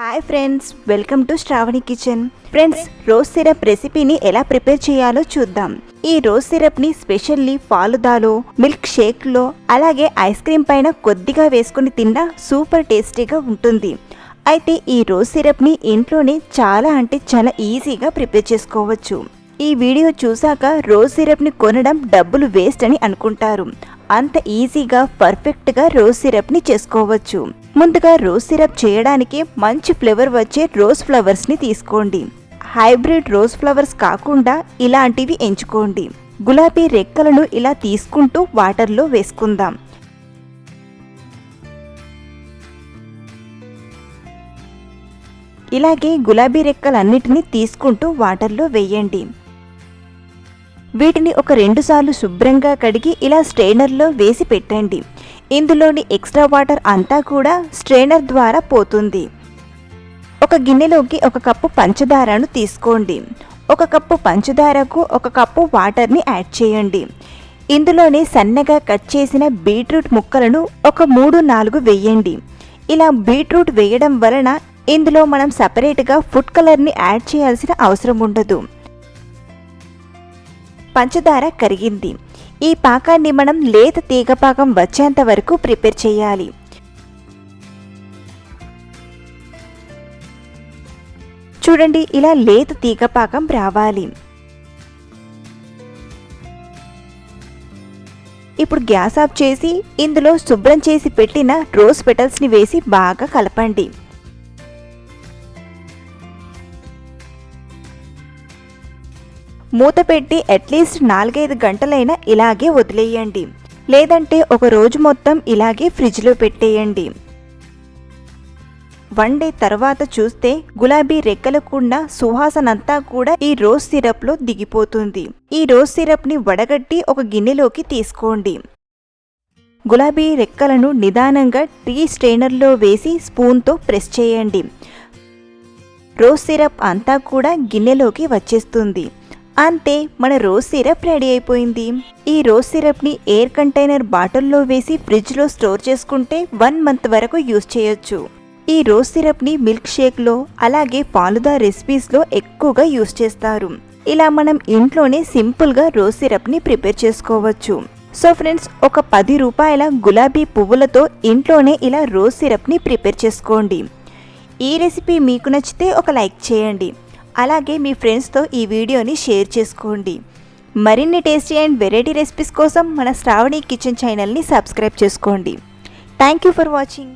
Hi friends welcome to Sravani kitchen friends rose syrup రెసిపీని ఎలా prepare చేయాలో చూద్దాం. ఈ రోజ్ సిరప్ని స్పెషల్లీ ఫాలుదాలో మిల్క్ షేక్లో అలాగే ఐస్ క్రీమ్ పైన కొద్దిగా వేసుకుని తిన్నా సూపర్ టేస్టీగా ఉంటుంది. అయితే ఈ రోజ్ సిరప్ని ఇంట్లోనే చాలా అంటే చాలా ఈజీగా ప్రిపేర్ చేసుకోవచ్చు. ఈ వీడియో చూసాక రోజ్ సిరప్ని కొనడం డబ్బులు వేస్ట్ అని అనుకుంటారు. అంత ఈజీగా పర్ఫెక్ట్గా రోజ్ సిరప్ని చేసుకోవచ్చు. ముందుగా రోజ్ సిరప్ చేయడానికి మంచి ఫ్లేవర్ వచ్చే రోజ్ ఫ్లవర్స్ని తీసుకోండి. హైబ్రిడ్ రోజ్ ఫ్లవర్స్ కాకుండా ఇలాంటివి ఎంచుకోండి. గులాబీ రెక్కలను ఇలా తీసుకుంటూ వాటర్లో వేసుకుందాం. ఇలాగే గులాబీ రెక్కలన్నిటినీ తీసుకుంటూ వాటర్లో వేయండి. వీటిని ఒక రెండుసార్లు శుభ్రంగా కడిగి ఇలా స్ట్రైనర్లో వేసి పెట్టండి. ఇందులోని ఎక్స్ట్రా వాటర్ అంతా కూడా స్ట్రైనర్ ద్వారా పోతుంది. ఒక గిన్నెలోకి ఒక కప్పు పంచదారను తీసుకోండి. ఒక కప్పు పంచదారకు ఒక కప్పు వాటర్ని యాడ్ చేయండి. ఇందులోనే సన్నగా కట్ చేసిన బీట్రూట్ ముక్కలను ఒక మూడు నాలుగు వేయండి. ఇలా బీట్రూట్ వేయడం వలన ఇందులో మనం సపరేట్గా ఫుడ్ కలర్ని యాడ్ చేయాల్సిన అవసరం ఉండదు. పంచదార కరిగింది. ఈ పాకాన్ని మనం లేత తీగ పాకం వచ్చేంత వరకు ప్రిపేర్ చేయాలి. చూడండి ఇలా లేత తీగ పాకం రావాలి. ఇప్పుడు గ్యాస్ ఆఫ్ చేసి ఇందులో శుభ్రం చేసి పెట్టిన రోజ్ పెటల్స్ని వేసి బాగా కలపండి. మూత పెట్టి అట్లీస్ట్ నాలుగైదు గంటలైనా ఇలాగే వదిలేయండి. లేదంటే ఒక రోజు మొత్తం ఇలాగే ఫ్రిడ్జ్లో పెట్టేయండి. వన్ డే తర్వాత చూస్తే గులాబీ రెక్కలకున్న సువాసనంతా కూడా ఈ రోజ్ సిరప్లో దిగిపోతుంది. ఈ రోజ్ సిరప్ని వడగట్టి ఒక గిన్నెలోకి తీసుకోండి. గులాబీ రెక్కలను నిదానంగా టీ స్ట్రైనర్లో వేసి స్పూన్తో ప్రెస్ చేయండి. రోజ్ సిరప్ అంతా కూడా గిన్నెలోకి వచ్చేస్తుంది. అంతే మన రోజ్ సిరప్ రెడీ అయిపోయింది. ఈ రోజ్ సిరప్ని ఎయిర్ కంటైనర్ బాటిల్లో వేసి ఫ్రిడ్జ్లో స్టోర్ చేసుకుంటే వన్ మంత్ వరకు యూజ్ చేయొచ్చు. ఈ రోజ్ సిరప్ని మిల్క్ షేక్లో అలాగే ఫాలుదా రెసిపీస్లో ఎక్కువగా యూజ్ చేస్తారు. ఇలా మనం ఇంట్లోనే సింపుల్గా రోజ్ సిరప్ని ప్రిపేర్ చేసుకోవచ్చు. సో ఫ్రెండ్స్ ఒక పది రూపాయల గులాబీ పువ్వులతో ఇంట్లోనే ఇలా రోజ్ సిరప్ని ప్రిపేర్ చేసుకోండి. ఈ రెసిపీ మీకు నచ్చితే ఒక లైక్ చేయండి. అలాగే మీ ఫ్రెండ్స్తో ఈ వీడియోని షేర్ చేసుకోండి. మరిన్ని టేస్టీ అండ్ వెరైటీ రెసిపీస్ కోసం మన శ్రావణి కిచెన్ ఛానల్ని సబ్స్క్రైబ్ చేసుకోండి. Thank you for watching.